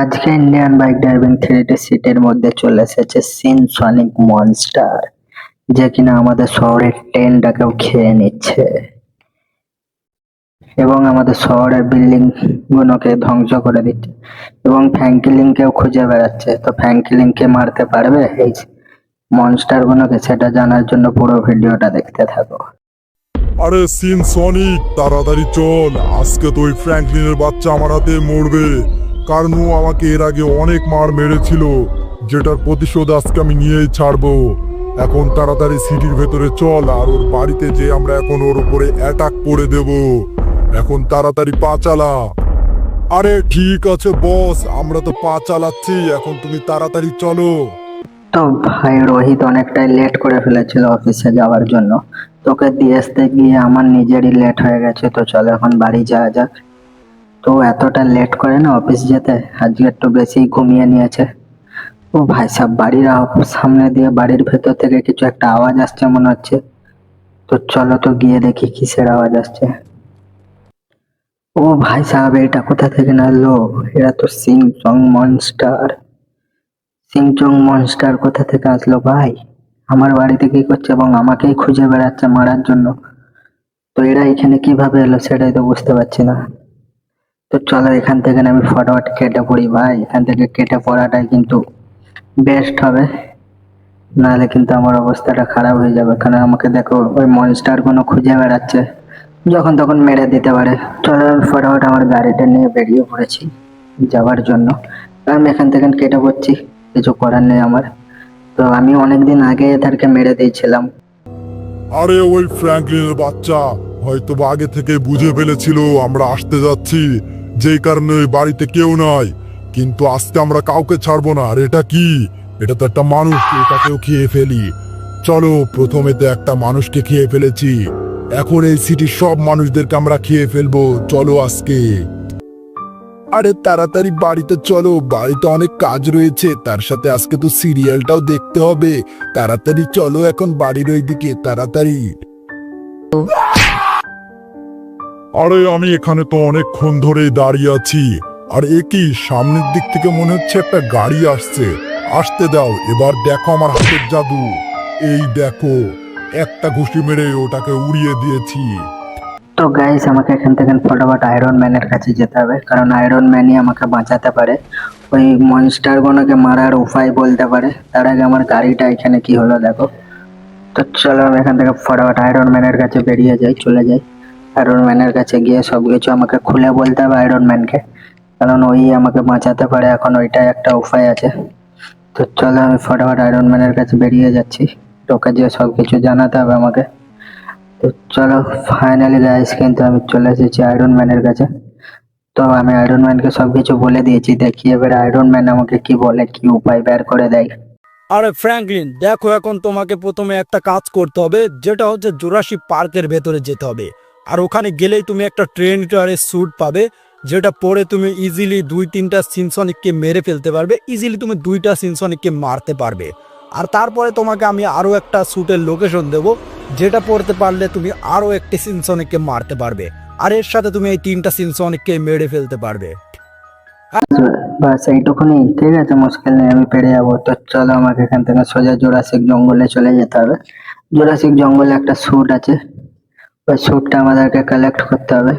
আজকে Indian bike driving three D সিটের মধ্যে চলে এসেছে সিনসনিক মনস্টার যে কিনা আমাদের শহরের ট্রেনটাকেও খেয়ে নিচ্ছে। এবং আমাদের শহরের বিল্ডিং গুলোকে ধ্বংস করে দিচ্ছে। এবং ফ্যাঙ্কিলিংকেও খুঁজে বেড়াচ্ছে। তো ফ্যাঙ্কিলিংকে মারতে পারবে? এই মনস্টার গুলোকে সেটা জানার জন্য পুরো ভিডিওটা দেখতে থাকো। আরে সিন সনিক তাড়াতাড়ি চল। আজকে তো ওই ফ্র্যাঙ্কলিনের বাচ্চা আমার হাতে মরবে। কারণ ও আমাকে এর আগে অনেক মার মেরেছিল, যেটার প্রতিশোধ আজকে আমি নিয়েই ছাড়বো। এখন তাড়াতাড়ি সিটির ভেতরে চল, আর ওর বাড়িতে যে আমরা এখন ওর উপরে অ্যাটাক করে দেব। এখন তাড়াতাড়ি পা চালা। আরে, ঠিক আছে বস আমরা তো পা চালাচ্ছি, এখন তুমি তাড়াতাড়ি চলো। তো ভাই, রোহিত অনেকটাই লেট করে ফেলেছিল অফিসে যাওয়ার জন্য। তোকে দিয়ে আসতে গিয়ে আমার নিজেরই লেট হয়ে গেছে, তো চলো এখন বাড়ি যাওয়া যাক। তো এতটা লেট করে না অফিস যেতে? আজকে একটু বেশি ঘুমিয়ে নিয়েছে। ও ভাই সাহেব বাড়ির সামনে দিয়ে বাড়ির ভেতর থেকে কিছু একটা আওয়াজ আসছে মনে হচ্ছে। তো চলো তো গিয়ে দেখি কিসের আওয়াজ আসছে। ও ভাই সাহেব এটা কোথা থেকে না লো এরা তো সিং চং মনস্টার সিংচং মনস্টার কোথা থেকে আসলো ভাই? আমার বাড়িতে কি করছে এবং আমাকেই খুঁজে বেড়াচ্ছে মারার জন্য। তো এরা এখানে কীভাবে এলো সেটাই তো বুঝতে পারছি না। তো চলো এখান থেকে আমি ফটোফট কেটে পড়ি ভাই। এখান থেকে কেটে পড়াটাই কিন্তু বেস্ট হবে। নাহলে কিন্তু আমার অবস্থাটা খারাপ হয়ে যাবে। কারণ আমাকে দেখো, ওই মনস্টার কোনো খুঁজে বেড়াচ্ছে। যখন তখন মেরে দিতে পারে। চলো আমি ফটোফট আমার গাড়িটা নিয়ে বেরিয়ে পড়েছি যাওয়ার জন্য। আমি এখান থেকে কেটে পড়ছি, কিছু করার নেই আমার। তো আমি অনেকদিন আগে এদেরকে মেরে দিয়েছিলাম। আরে ওই ফ্র্যাঙ্কলিনের বাচ্চা হয়তো আগে থেকে বুঝে ফেলেছিল, আমরা আসতে যাচ্ছি। যেই কারণে ওই বাড়িতে কেউ নাই। কিন্তু আজকে আমরা কাউকে ছাড়বো না। আর এটা কি? এটা তো একটা মানুষ এটাকেও খেয়ে ফেলি। চলো, প্রথমে তো একটা মানুষকে খেয়ে ফেলেছি। এখন এই সিটির সব মানুষদেরকে আমরা খেয়ে ফেলব। চলো আজকে। আরে তাড়াতাড়ি বাড়িতে চলো। বাড়িতে অনেক কাজ রয়েছে। তার সাথে আজকে তো সিরিয়ালটাও দেখতে হবে। তাড়াতাড়ি চলো এখন বাড়ির ওইদিকে, তাড়াতাড়ি। আরে, আমি এখানে তো অনেকক্ষণ ধরেই দাঁড়িয়ে আছি। আর এ কি, সামনের দিক থেকে মনে হচ্ছে একটা গাড়ি আসছে। আসতে দাও, এবার দেখো আমার হাতের জাদু। এই দেখো, একটা ঘুষি মেরে ওটাকে উড়িয়ে দিয়েছি। তো গাইস আমাকে এখান থেকে ফটোফট আয়রন ম্যানের কাছে যেতে হবে। কারণ আয়রন ম্যানই আমাকে বাঁচাতে পারে। ওই মনস্টার গুলোকে মারার উপায় বলতে পারে। তার আগে আমার গাড়িটা এখানে কি হলো দেখো। তো চলো, আমি এখান থেকে ফটোফট আয়রন ম্যানের কাছে বেরিয়ে যাই, চলে যাই। আয়রন ম্যানের কাছে গিয়ে সব কিছু আমাকে খুলে বলতে হবে আয়রন ম্যানকে কারণ ওই আমাকে বাঁচাতে পারে, এখন ওইটাই একটা উপায় আছে। তো চলো আমি ফটোফট আয়রন ম্যানের কাছে বেরিয়ে যাচ্ছি। তোকে যে সব কিছু জানাতে হবে আমাকে। তো চলো ফাইনালি গাইস কিন্তু আমি চলে এসেছি আয়রন ম্যানের কাছে। তো আমি আয়রন ম্যানকে সব কিছু বলে দিয়েছি, দেখি এবার আয়রন ম্যান আমাকে কি বলে, কি উপায় বের করে দেয়। আরে ফ্র্যাঙ্কলিন দেখো এখন তোমাকে প্রথমে একটা কাজ করতে হবে, যেটা হচ্ছে জুরাসি পার্কের ভেতরে যেতে হবে। আর ওখানে গেলেই তুমি একটা ট্রেনিটারের স্যুট পাবে, যেটা পরে তুমি ইজিলি দুই তিনটা সিনসনিককে মেরে ফেলতে পারবে ইজিলি তুমি দুইটা সিনসনিককে মারতে পারবে। আর তারপরে তোমাকে আমি আরও একটা স্যুটের লোকেশন দেব, যেটা পড়তে পারলে তুমি আরও একটি সিনসনিককে মারতে পারবে, আর এর সাথে তুমি এই তিনটা সিনসনিককে মেরে ফেলতে পারবে। এইটুকুনি ঠিক আছে, মুশকিল নেই, আমি পেরে যাব। তো চলো আমাকে এখান থেকে সোজা জোরাসিক জঙ্গলে চলে যেতে হবে। জোরাসিক জঙ্গলে একটা স্যুট আছে। ওই স্যুটটা আমাদেরকে কালেক্ট করতে হবে।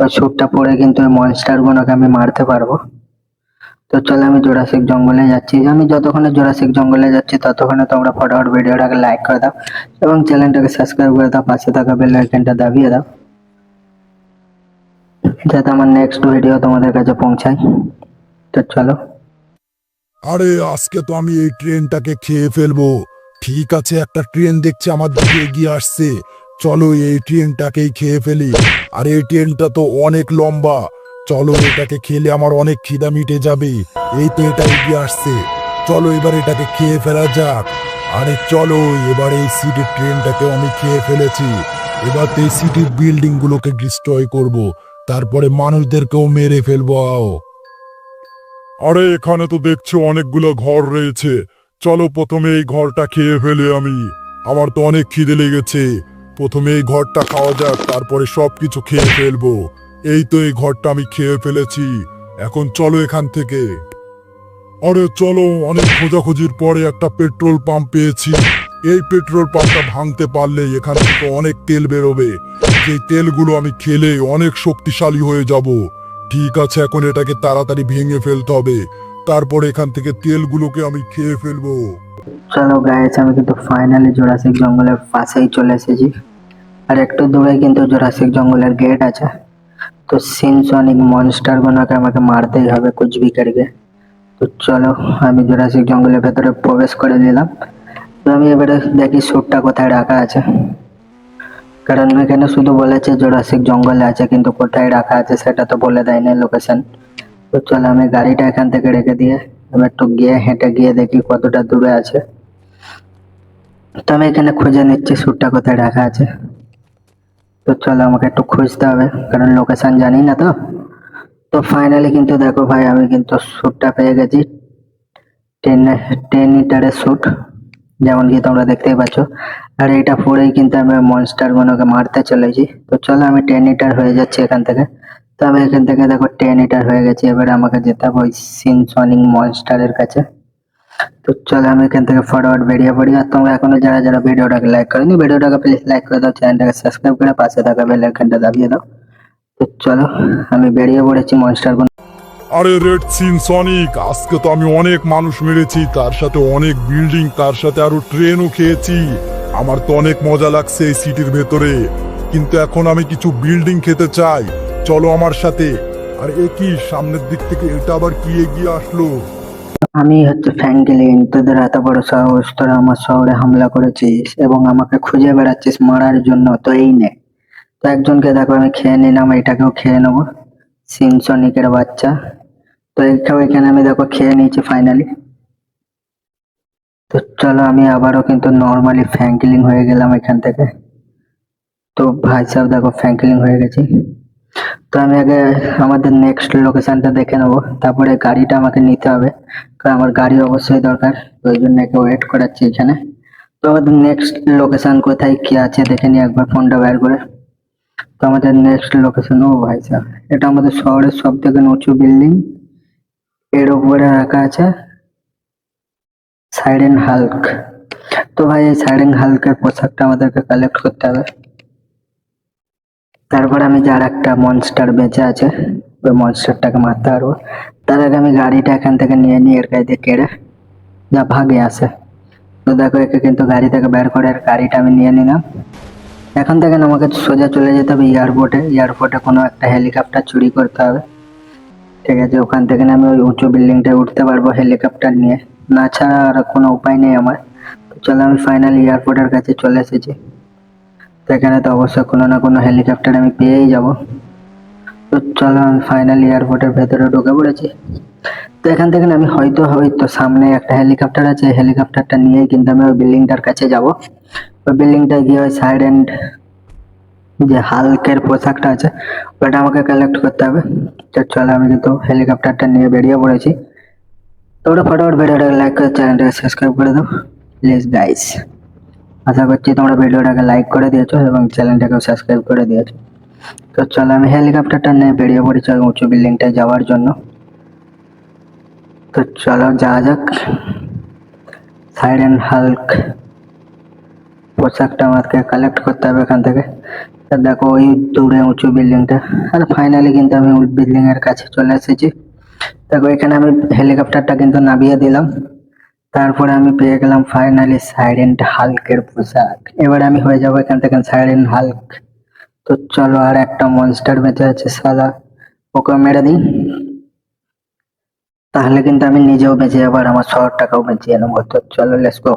ওই স্যুটটা পরে কিন্তু ওই মনস্টার গুলোকে আমি মারতে পারব। তো চলো আমি জোরাসিক জঙ্গলে যাচ্ছি। আমি যতক্ষণে জোরাসিক জঙ্গলে যাচ্ছি, ততক্ষণে তোমরা ফটোফট ভিডিওটাকে লাইক করে দাও এবং চ্যানেলটাকে সাবস্ক্রাইব করে দাও, পাশে থাকা বেল আইকনটা দাবিয়ে দাও, যাতে আমার নেক্সট ভিডিও তোমাদের কাছে পৌঁছায়। তো চলো। আরে, আজকে তো আমি এই ট্রেনটাকে খেয়ে ফেলব। ঠিক আছে, একটা ট্রেন দেখছি, আমার দিকে এগিয়ে আসছে। চলো এই ট্রেনটাকেই খেয়ে ফেলি। আর এই ট্রেনটা তো অনেক লম্বা। চলো এটাকে খেলে আমার অনেক খিদা মিটে যাবে। এই তো এটা এগিয়ে আসছে। চলো এবার এটাকে খেয়ে ফেলা যাক। আরে চলো, এবার এই সিটির ট্রেনটাকে আমি খেয়ে ফেলেছি। এবার তো এই সিটির বিল্ডিং গুলোকে ডিস্ট্রয় করব। তারপরে মানুষদেরকেও মেরে ফেলব, আও। আরে, এখানে তো দেখছ অনেকগুলো ঘর রয়েছে। চলো প্রথমে এই ঘরটা খেয়ে ফেলে আমি। আমার তো অনেক খিদে লেগেছে। প্রথমে এই ঘরটা খাওয়া যাক, তারপরে সবকিছু খেয়ে ফেলব। এই তো এই ঘরটা আমি খেয়ে ফেলেছি। এখন চলো এখান থেকে। আরে চলো, অনেক খোঁজাখুঁজির পরে একটা পেট্রোল পাম্প পেয়েছি। এই পেট্রোল পাম্পটা ভাঙতে পারলে এখান থেকে অনেক তেল বেরোবে। যে তেলগুলো আমি খেলে অনেক শক্তিশালী হয়ে যাব। ঠিক আছে, এখন এটাকে তাড়াতাড়ি ভেঙে ফেলতে হবে। তারপর এখান থেকে তেলগুলোকে আমি খেয়ে ফেলব। চলো গাইস আমি কিন্তু ফাইনালি জোরাসিক জঙ্গলের পাশেই চলে এসেছি। আর একটু দূরে কিন্তু জোরাসিক জঙ্গলের গেট আছে। তো সিনসনিক মনস্টার গুলোকে আমাকে মারতেই হবে কুচবি করকে তো চলো, আমি জোরাসিক জঙ্গলের ভেতরে প্রবেশ করে নিলাম। তো আমি এবারে দেখি স্যুটটা কোথায় রাখা আছে। কারণ এখানে শুধু বলেছে জোরাসিক জঙ্গলে আছে, কিন্তু কোথায় রাখা আছে সেটা তো বলে দেয় না লোকেশন তো চলো, আমি গাড়িটা এখান থেকে রেখে দিয়ে আমি একটু গিয়ে হেঁটে গিয়ে দেখি কতটা দূরে আছে। তো আমি এখানে খুঁজে নিচ্ছি স্যুটটা কোথায় রাখা আছে। তো চলো আমাকে একটু খুঁজতে হবে, কারণ লোকেশন জানি না তো। তো ফাইনালি কিন্তু দেখো ভাই, আমি কিন্তু স্যুটটা পেয়ে গেছি। টেন টেন লিটারের স্যুট যেমন কি তোমরা দেখতেই পাচ্ছ। আর এটা পরেই কিন্তু আমি মনস্টার গুলোকে মারতে চলেছি। তো চলো আমি টেন লিটার হয়ে যাচ্ছি এখান থেকে। তো আমি এখান থেকে দেখো টেন লিটার হয়ে গেছি, এবারে আমাকে যেতে হবে ওই সিনসনিং মনস্টারের কাছে। তো চলো আমি এখান থেকে ফরওয়ার্ড বেরিয়ে পড়ি। আর তোমরা এখনও যারা যারা ভিডিওটাকে লাইক করেনি, ভিডিওটাকে প্লিজ লাইক করে দাও চ্যানেলটাকে সাবস্ক্রাইব করে পাশে থাকা বেল আইকনটা দাবিয়ে দাও। তো চলো, আমি বেরিয়ে পড়েছি মনস্টার আরে রেড সিন সনিক আজকে তো আমি অনেক মানুষ মেরেছি, তার সাথে অনেক বিল্ডিং তার সাথে আরও ট্রেনও খেয়েছি। আমার তো অনেক মজা লাগছে এই সিটির ভেতরে। কিন্তু এখন আমি কিছু বিল্ডিং খেতে চাই। চলো আমার সাথে। আর একই সামনের দিক থেকে এটা আবার কি এগিয়ে আসলো? আমি হচ্ছে ফ্র্যাঙ্কলিন তোদের এত বড় সাহস, তোরা আমার শহরে হামলা করেছিস এবং আমাকে খুঁজে বেড়াচ্ছিস মারার জন্য, তো এই নে। তো একজনকে দেখো, আমি খেয়ে নিলাম এটাকেও খেয়ে নেব। সিনসনিকের বাচ্চা। তো এখানে এখানে আমি দেখো, খেয়ে নিয়েছি ফাইনালি তো চলো, আমি আবারও কিন্তু নর্মালি ফ্র্যাঙ্কলিং হয়ে গেলাম এখান থেকে। তো ভাই সাহেব, দেখো ফ্র্যাঙ্কলিং হয়ে গেছি। তো আমি আগে আমাদের নেক্সট লোকেশনটা দেখে নেব। তারপরে গাড়িটা আমাকে নিতে হবে, কারণ আমার গাড়ি অবশ্যই দরকার ওই জন্য একে ওয়েট করাচ্ছি এখানে। তো আমাদের নেক্সট লোকেশন কোথায়, কি আছে দেখে নিই একবার ফোনটা বের করে। তো আমাদের নেক্সট লোকেশন ও ভাই স্যার এটা আমাদের শহরের সব থেকে উঁচু বিল্ডিং এর উপরে রাখা আছে সাইডেন হাল্ক তো ভাই, এই সাইডেন হাল্কের পোশাকটা আমাদেরকে কালেক্ট করতে হবে। তারপর আমি যার একটা মনস্টার বেঁচে আছে, ওই মনস্টারটাকে মারতে পারব। তার আগে আমি গাড়িটা এখান থেকে নিয়ে নিয়ে এর গাড়িতে কেড়ে যা ভাগে আসে তো দেখো, একে কিন্তু গাড়ি থেকে বের করে এর গাড়িটা আমি নিয়ে নিলাম। এখন থেকে আমাকে সোজা চলে যেতে হবে এয়ারপোর্টে এয়ারপোর্টে কোনো একটা হেলিকপ্টার চুরি করতে হবে। ঠিক আছে, ওখান থেকে আমি ওই উঁচু বিল্ডিংটায় উঠতে পারব হেলিকপ্টার নিয়ে। না ছাড়া আর কোনো উপায় নেই আমার। চলো, আমি ফাইনালি এয়ারপোর্টের কাছে চলে এসেছি। তো এখানে তো অবশ্যই কোনো না কোনো হেলিকপ্টার আমি পেয়েই যাব। তো চলো আমি ফাইনালি এয়ারপোর্টের ভেতরে ঢুকে পড়েছি। তো এখান থেকে আমি হয়তো হয়তো সামনে একটা হেলিকপ্টার আছে হেলিকপ্টারটা নিয়েই কিন্তু আমি ওই বিল্ডিংটার কাছে যাব। ওই বিল্ডিংটা গিয়ে ওই সাইড এন্ড যে হালকের পোশাকটা আছে, ওটা আমাকে কালেক্ট করতে হবে। তো চলো আমি কিন্তু হেলিকপ্টারটা নিয়ে বেরিয়ে পড়েছি। তো ওটা ফটোফট ভিডিওটাকে লাইক করে চ্যানেলটাকে সাবস্ক্রাইব করে দাও। প্লিজ গাইস আশা করছি তোমরা ভিডিওটাকে লাইক করে দিয়েছ এবং চ্যানেলটাকেও সাবস্ক্রাইব করে দিয়েছ। তো চলো আমি হেলিকপ্টারটা নিয়ে বেরিয়ে পড়েছি উঁচু বিল্ডিংটায় যাওয়ার জন্য। তো চলো যাওয়া যাক। অ্যান্ড হাল্ক পোশাকটা আমাকে কালেক্ট করতে হবে এখান থেকে। দেখো ওই দূরে উঁচু বিল্ডিংটা আর ফাইনালি কিন্তু আমি ওই বিল্ডিং এর কাছে চলে এসেছি। দেখো এখানে আমি হেলিকপ্টারটা কিন্তু নামিয়ে দিলাম। তারপরে আমি পেয়ে গেলাম ফাইনালি সাইডেন্ট হাল্কের পোশাক। এবার আমি হয়ে যাব এখান থেকে সাইডেন্ট হাল্ক তো চলো আর একটা মনস্টার বেঁচে আছে সাদা। ওকে মেরে দিই। তাহলে কিন্তু আমি নিজেও বেঁচে যাব আর আমার শহরটাকেও বেঁচিয়ে নেব। তো চলো লেটস গো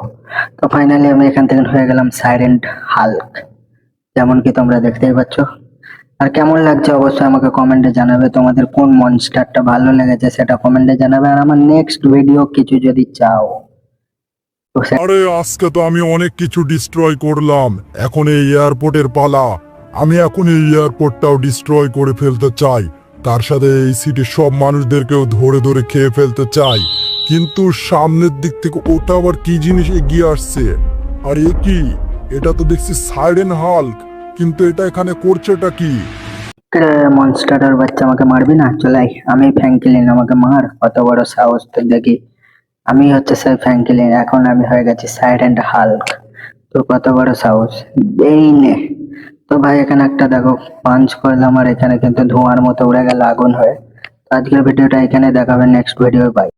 তো ফাইনালি আমি এখান থেকে হয়ে গেলাম সাইডেন্ট হাল্ক যেমন কি তোমরা দেখতেই পাচ্ছ। আর কেমন লাগছে অবশ্যই আমাকে কমেন্টে জানাবে। তোমাদের কোন মনস্টারটা ভালো লেগেছে সেটা কমেন্টে জানাবে। আর আমার নেক্সট ভিডিও কিছু যদি চাও। আরে, আজকে তো আমি অনেক কিছু ডিস্ট্রয় করলাম। এখন এই এয়ারপোর্টের পালা। আমি এখন এই এয়ারপোর্টটাও ডিস্ট্রয় করে ফেলতে চাই। তার সাথে এই সিটির সব মানুষদেরকেও ধরে ধরে খেয়ে ফেলতে চাই। কিন্তু সামনের দিক থেকে ওটা আবার কি জিনিস এগিয়ে আসছে? আর, এ কি? এটা তো দেখছি সাইডেন হাল্ক কিন্তু এটা এখানে করছেটা কি? মনস্টারের বাচ্চা আমাকে মারবি না? চলাই, আমি ফ্যাঙ্কিলিন আমাকে মার। কত বড় সাহস তো দেখি। আমি হচ্ছে স্যার ফ্যাঙ্কিলিন এখন আমি হয়ে গেছি সাইলেন্ট হাল্ক। তো কত বড় সাহস। এই নে। তো ভাই, এখানে একটা দেখো পাঞ্চ করলাম আর এখানে কিন্তু ধোঁয়ার মতো উড়ে গেল আগুন হয়ে। আজকের ভিডিওটা এখানে দেখাবে নেক্সট ভিডিও বাই